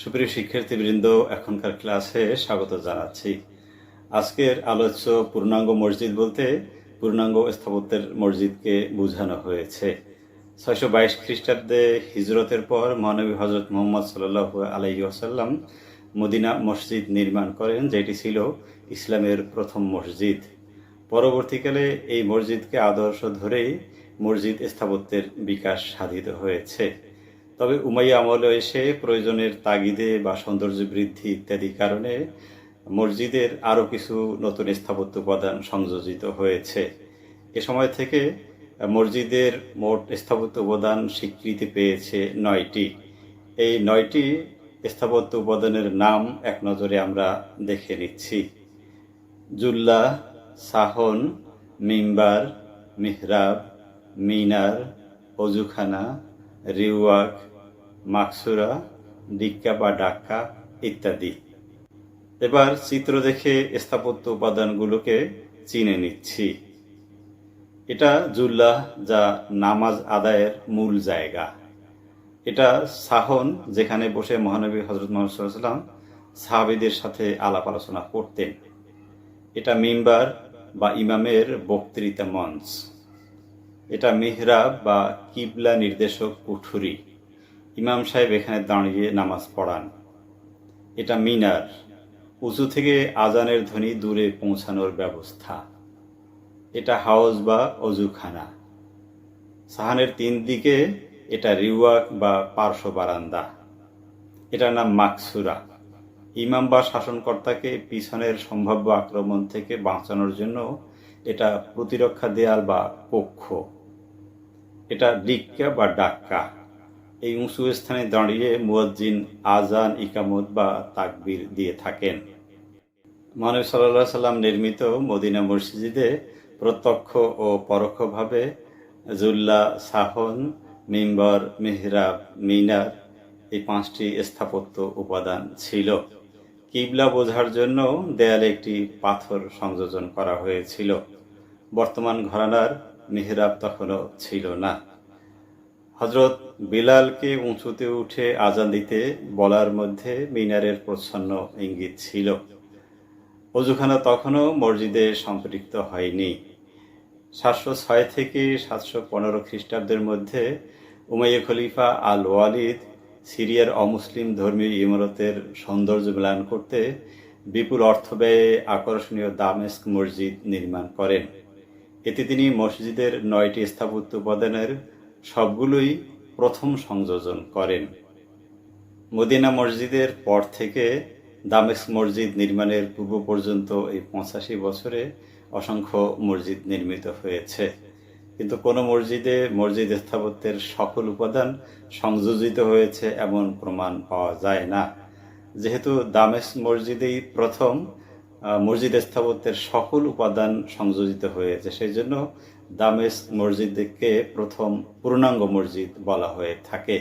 সুপ্রিয় শিক্ষার্থীবৃন্দ, এখনকার ক্লাসে স্বাগত জানাচ্ছি। আজকের আলোচ্য পূর্ণাঙ্গ মসজিদ বলতে পূর্ণাঙ্গ স্থাপত্যের মসজিদকে বোঝানো হয়েছে। ছয়শো বাইশ খ্রিস্টাব্দে হিজরতের পর মহানবী হজরত মোহাম্মদ সাল্লাহ আলাইহি আসাল্লাম মদিনা মসজিদ নির্মাণ করেন, যেটি ছিল ইসলামের প্রথম মসজিদ। পরবর্তীকালে এই মসজিদকে আদর্শ ধরেই মসজিদ স্থাপত্যের বিকাশ সাধিত হয়েছে। তবে উমাইয়া আমলে এসে প্রয়োজনের তাগিদে বা সৌন্দর্য বৃদ্ধি ইত্যাদি কারণে মসজিদের আরও কিছু নতুন স্থাপত্য উপাদান সংযোজিত হয়েছে। এ সময় থেকে মসজিদের মোট স্থাপত্য উপাদান স্বীকৃতি পেয়েছে নয়টি। এই নয়টি স্থাপত্য উপাদানের নাম এক নজরে আমরা দেখে নিচ্ছি। জুল্লা সাহন, মিম্বার, মিহরাব, মিনার, অজুখানা রিওয়াক, মাকসুরা ডিক্কা বা ডাক্কা ইত্যাদি। এবার চিত্র দেখে স্থাপত্য উপাদানগুলোকে চিনে নিচ্ছি। এটা জুল্লাহ যা নামাজ আদায়ের মূল জায়গা। এটা সাহন যেখানে বসে মহানবী হজরত মোহাম্মদ সাল্লাম সাহাবিদের সাথে আলাপ আলোচনা করতেন। এটা মিম্বার বা ইমামের বক্তৃতা মঞ্চ। এটা মিহরাব বা কিবলা নির্দেশক কুঠুরি। ইমাম সাহেব এখানে দাঁড়িয়ে নামাজ পড়ান। এটা মিনার। উঁচু থেকে আজানের ধ্বনি দূরে পৌঁছানোর ব্যবস্থা। এটা হাউস বা অজুখানা। সাহানের তিন দিকে এটা রিওয়াক বা পার্শ্ব বারান্দা। এটার নাম মাকসুরা। ইমাম বা শাসনকর্তাকে পিছনের সম্ভাব্য আক্রমণ থেকে বাঁচানোর জন্য এটা প্রতিরক্ষা দেয়াল বা পক্ষ এটা ডিক্কা বা ডাক্কা। এই উঁচু স্থানে দাঁড়িয়ে মুয়াজ্জিন আজান ইকামত বা তাকবির দিয়ে থাকেন। মানব সাল্লাহ সাল্লাম নির্মিত মদিনা মসজিদে প্রত্যক্ষ ও পরোক্ষভাবে জুল্লা, সাহন, মিম্বর, মেহরাব, মিনার এই পাঁচটি স্থাপত্য উপাদান ছিল। কিবলা বোঝার জন্য দেয়ালে একটি পাথর সংযোজন করা হয়েছিল। বর্তমান ঘরানার মেহরাব তখনও ছিল না। হজরত বিলালকে উঁচুতে উঠে আজান দিতে বলার মধ্যে মিনারের প্রচ্ছন্ন ইঙ্গিত ছিল। অজুখানা তখনও মসজিদে সম্পৃক্ত হয়নি। সাতশো ছয় থেকে সাতশো পনেরো খ্রিস্টাব্দের মধ্যে উমাইয়া খলিফা আল ওয়ালিদ সিরিয়ার অমুসলিম ধর্মীয় ইমারতের সৌন্দর্য মিলান করতে বিপুল অর্থ ব্যয়ে আকর্ষণীয় দামেস্ক মসজিদ নির্মাণ করেন। এতে তিনি মসজিদের নয়টি স্থাপত্য উপাদানের সবগুলোই প্রথম সংযোজন করেন। মদিনা মসজিদের পর থেকে দামেস্ক মসজিদ নির্মাণের পূর্ব পর্যন্ত এই পঁচাশি বছরে অসংখ্য মসজিদ নির্মিত হয়েছে। কিন্তু কোনো মসজিদে মসজিদ স্থাপত্যের সকল উপাদান সংযোজিত হয়েছে এমন প্রমাণ পাওয়া যায় না। যেহেতু দামেস্ক মসজিদেই প্রথম মসজিদ স্থাপত্যের সকল উপাদান সংযোজিত হয়েছে। সেই জন্য দামেস্ক মসজিদকে প্রথম পূর্ণাঙ্গ মসজিদ বলা হয়ে থাকে।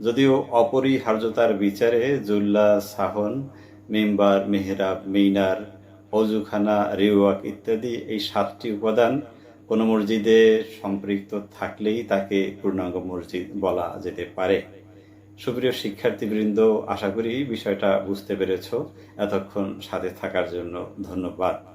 যদিও অপরিহার্যতার বিচারে জুল্লা, সাহন, মেম্বার, মেহরাব, মিনার, অজুখানা, রিওয়াক ইত্যাদি এই সাতটি উপাদান কোনো মসজিদে সম্পৃক্ত থাকলেই তাকে পূর্ণাঙ্গ মসজিদ বলা যেতে পারে। সুপ্রিয় শিক্ষার্থীবৃন্দ আশা করি বিষয়টা বুঝতে পেরেছ। এতক্ষণ সাথে থাকার জন্য ধন্যবাদ।